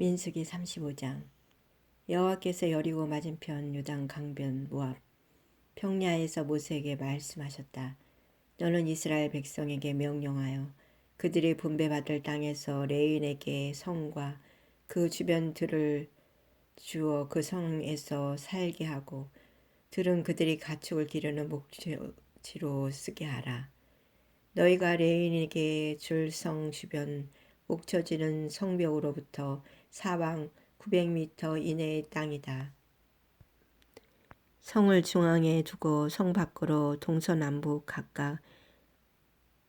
민수기 35장 여호와께서 여리고 맞은편 요단 강변 모압 평야에서 모세에게 말씀하셨다. 너는 이스라엘 백성에게 명령하여 그들이 분배받을 땅에서 레인에게 성과 그 주변 들을 주어 그 성에서 살게 하고 들은 그들이 가축을 기르는 목지로 쓰게 하라. 너희가 레인에게 줄 성 주변 목쳐지는 성벽으로부터 사방 900m 이내의 땅이다. 성을 중앙에 두고 성 밖으로 동서남북 각각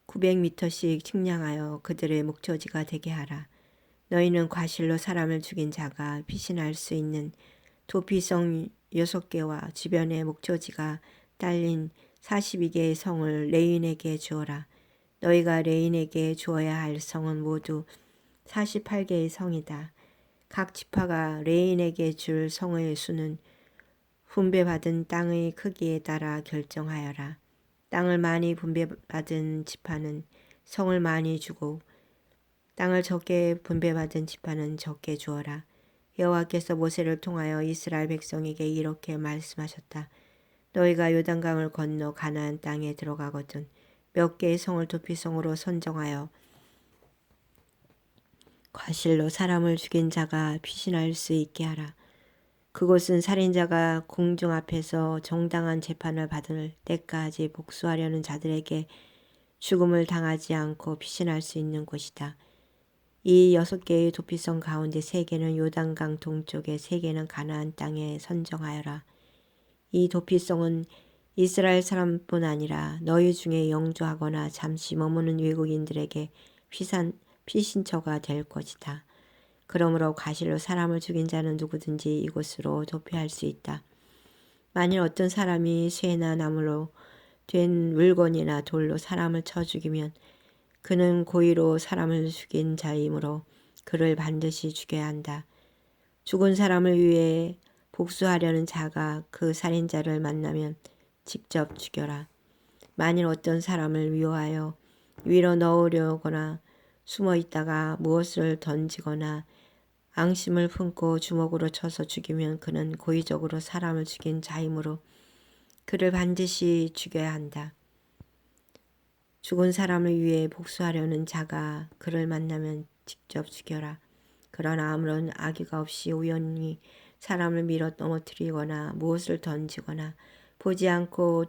900m씩 측량하여 그들의 목초지가 되게 하라. 너희는 과실로 사람을 죽인 자가 피신할 수 있는 도피성 6개와 주변의 목초지가 딸린 42개의 성을 레인에게 주어라. 너희가 레인에게 주어야 할 성은 모두 48개의 성이다. 각 지파가 레인에게 줄 성의 수는 분배받은 땅의 크기에 따라 결정하여라. 땅을 많이 분배받은 지파는 성을 많이 주고 땅을 적게 분배받은 지파는 적게 주어라. 여호와께서 모세를 통하여 이스라엘 백성에게 이렇게 말씀하셨다. 너희가 요단강을 건너 가나안 땅에 들어가거든 몇 개의 성을 도피성으로 선정하여 과실로 사람을 죽인 자가 피신할 수 있게 하라. 그곳은 살인자가 공중 앞에서 정당한 재판을 받을 때까지 복수하려는 자들에게 죽음을 당하지 않고 피신할 수 있는 곳이다. 이 여섯 개의 도피성 가운데 세 개는 요단강 동쪽에 세 개는 가나안 땅에 선정하여라. 이 도피성은 이스라엘 사람뿐 아니라 너희 중에 영주하거나 잠시 머무는 외국인들에게 피산, 피신처가 될 것이다. 그러므로 과실로 사람을 죽인 자는 누구든지 이곳으로 도피할 수 있다. 만일 어떤 사람이 쇠나 나무로 된 물건이나 돌로 사람을 쳐 죽이면 그는 고의로 사람을 죽인 자이므로 그를 반드시 죽여야 한다. 죽은 사람을 위해 복수하려는 자가 그 살인자를 만나면 직접 죽여라. 만일 어떤 사람을 위호하여 위로 넣으려거나 숨어 있다가 무엇을 던지거나 앙심을 품고 주먹으로 쳐서 죽이면 그는 고의적으로 사람을 죽인 자이므로 그를 반드시 죽여야 한다. 죽은 사람을 위해 복수하려는 자가 그를 만나면 직접 죽여라. 그러나 아무런 악의가 없이 우연히 사람을 밀어 넘어뜨리거나 무엇을 던지거나 보지 않고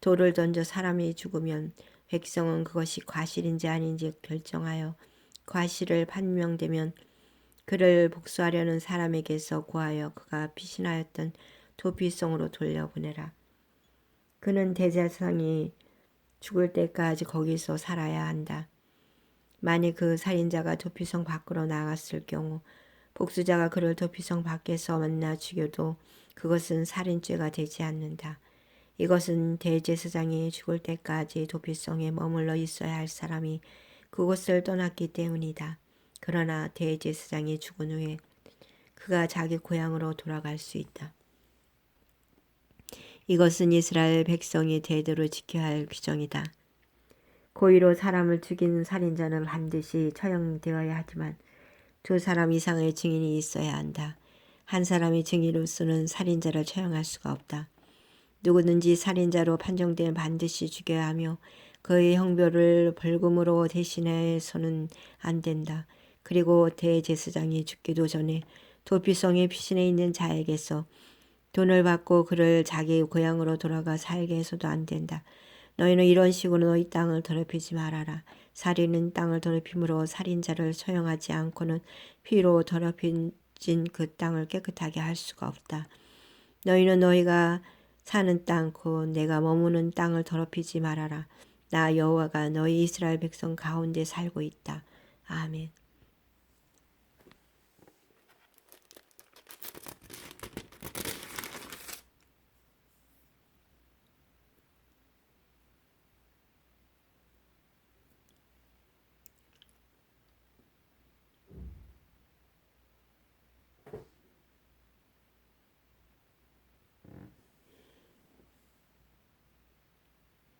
돌을 던져 사람이 죽으면 백성은 그것이 과실인지 아닌지 결정하여 과실을 판명되면 그를 복수하려는 사람에게서 구하여 그가 피신하였던 도피성으로 돌려보내라. 그는 대제사장이 죽을 때까지 거기서 살아야 한다. 만일 그 살인자가 도피성 밖으로 나갔을 경우 복수자가 그를 도피성 밖에서 만나 죽여도 그것은 살인죄가 되지 않는다. 이것은 대제사장이 죽을 때까지 도피성에 머물러 있어야 할 사람이 그곳을 떠났기 때문이다. 그러나 대제사장이 죽은 후에 그가 자기 고향으로 돌아갈 수 있다. 이것은 이스라엘 백성이 대대로 지켜야 할 규정이다. 고의로 사람을 죽인 살인자는 반드시 처형되어야 하지만 두 사람 이상의 증인이 있어야 한다. 한 사람이 증인으로서는 살인자를 처형할 수가 없다. 누구든지 살인자로 판정되면 반드시 죽여야 하며 그의 형벌을 벌금으로 대신해서는 안 된다. 그리고 대제사장이 죽기도 전에 도피성의 피신에 있는 자에게서 돈을 받고 그를 자기 고향으로 돌아가 살게 해서도 안 된다. 너희는 이런 식으로 너희 땅을 더럽히지 말아라. 살인은 땅을 더럽힘으로 살인자를 처형하지 않고는 피로 더럽힌 그 땅을 깨끗하게 할 수가 없다. 너희는 너희가 사는 땅, 곧 내가 머무는 땅을 더럽히지 말아라. 나 여호와가 너희 이스라엘 백성 가운데 살고 있다. 아멘.